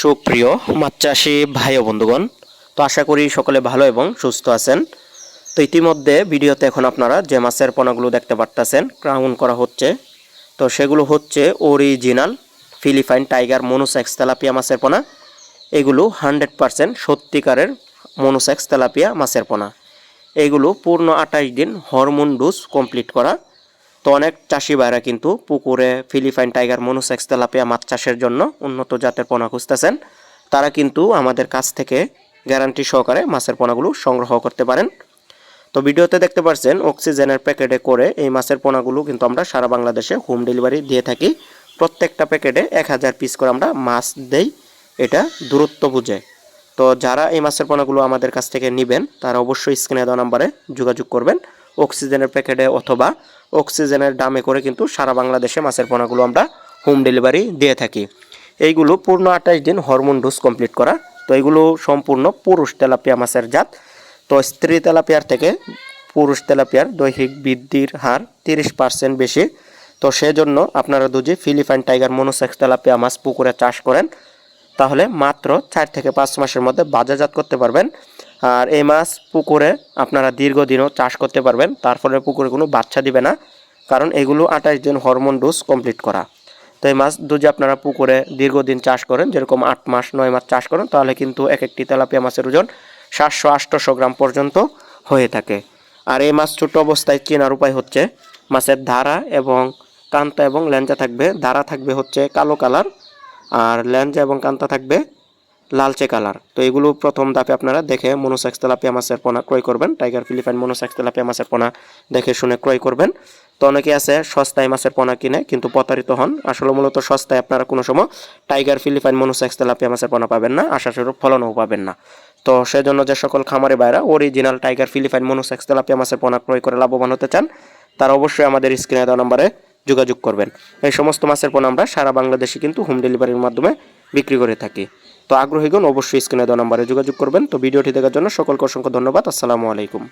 সুপ্রিয় মাছ চাষি ভাই ও বন্ধুগণ, তো আশা করি সকলে ভালো এবং সুস্থ আছেন। তো ইতিমধ্যে ভিডিওতে এখন আপনারা যে মাছের পোনাগুলো দেখতে পারতেছেন ক্রাউন করা হচ্ছে। তো সেগুলো হচ্ছে original Philippine tiger monosex tilapia মাছের পোনা। এগুলো হান্ড্রেড পারসেন্ট সত্যিকারের মনোসেক্স তেলাপিয়া মাছের পোনা। এগুলো পূর্ণ আঠাশ দিন হরমোন ডোজ কমপ্লিট করা তো অনেক চাষি ভাইরা কিন্তু পুকুরে ফিলিপাইন টাইগার মনোসেক্স তেলাপিয়া মাছ চাষের জন্য উন্নত জাতের পোনা খুঁজতেছেন। তারা কিন্তু আমাদের কাছ থেকে গ্যারান্টি সহকারে মাছের পোনাগুলো সংগ্রহ করতে পারেন। তো ভিডিওতে দেখতে পাচ্ছেন অক্সিজেনের প্যাকেটে করে এই মাছের পোনাগুলো কিন্তু আমরা সারা বাংলাদেশে হোম ডেলিভারি দিয়ে থাকি। প্রত্যেকটা প্যাকেটে এক হাজার পিস করে আমরা মাছ দেই, এটা দূরত্ব বুঝে। তো যারা এই মাছের পোনাগুলো আমাদের কাছ থেকে নেবেন, তারা অবশ্যই স্ক্রিনে দেওয়া নাম্বারে যোগাযোগ করবেন। অক্সিজেনের প্যাকেটে অথবা অক্সিজেনের দামে করে কিন্তু সারা বাংলাদেশে মাছের পোনাগুলো আমরা হোম ডেলিভারি দিয়ে থাকি। এইগুলো পূর্ণ আঠাশ দিন হরমোন ডোজ কমপ্লিট করা। তো এগুলো সম্পূর্ণ পুরুষ তেলাপিয়া মাছের জাত। তো স্ত্রী তেলাপিয়ার থেকে পুরুষ তেলাপিয়ার দৈহিক বৃদ্ধির হার তিরিশ পার্সেন্ট বেশি। তো সেজন্য আপনারা দুজি ফিলিপাইন টাইগার মনোসেক্স তেলাপিয়া মাছ পুকুরে চাষ করেন, তাহলে মাত্র চার থেকে পাঁচ মাসের মধ্যে বাজারজাত করতে পারবেন। আর এই মাছ পুকুরে আপনারা দীর্ঘদিনও চাষ করতে পারবেন, তার ফলে পুকুরে কোনো বাচ্চা দিবে না, কারণ এগুলো আঠাশ দিন হরমোন ডোজ কমপ্লিট করা। তো এই মাছ যদি আপনারা পুকুরে দীর্ঘদিন চাষ করেন, যেরকম আট মাস, নয় মাস চাষ করেন, তাহলে কিন্তু এক একটি তেলাপিয়া মাছের ওজন সাতশো আটশোশো গ্রাম পর্যন্ত হয়ে থাকে। আর এই মাছ ছোট অবস্থায় চেনার উপায় হচ্ছে মাছের ধারা এবং কান্তা এবং ল্যাঞ্জা থাকবে। ধারা থাকবে হচ্ছে কালো কালার, আর ল্যাঞ্জা এবং কান্তা থাকবে লালচে কালার। তো এগুলো প্রথম দাপে আপনারা দেখে মনোসেক্স তেলাপিয়া মাছের পোনা ক্রয় করবেন। টাইগার ফিলিপাইন মনোসেক্স তেলাপিয়া মাছের পোনা দেখে শুনে ক্রয় করবেন। তো অনেকে আছে সস্তায় মাছের পোনা কিনে কিন্তু প্রতারিত হন। আসলে মূলত সস্তায় আপনারা কোনো সময় টাইগার ফিলিপাইন মনোসেক্স তেলাপিয়া মাছের পোনা পাবেন না আশা আশাস্বরূপ ফলনও পাবেন না। তো সেজন্য যে সকল খামারে বাইরা original tiger Philippine monosex tilapia মাছের পোনা ক্রয় করে লাভবান হতে চান, তারা অবশ্যই আমাদের স্ক্রিনে দেওয়া নম্বরে যোগাযোগ করবেন। এই সমস্ত মাছের পোনা আমরা সারা বাংলাদেশে কিন্তু হোম ডেলিভারির মাধ্যমে বিক্রি করে থাকি। তো আগ্রহীগণ অবশ্যই স্ক্রিনে দেওয়া নাম্বারে যোগাযোগ করবেন। তো ভিডিওটি দেখার জন্য সকলকে অসংখ্য ধন্যবাদ। আসসালামু আলাইকুম।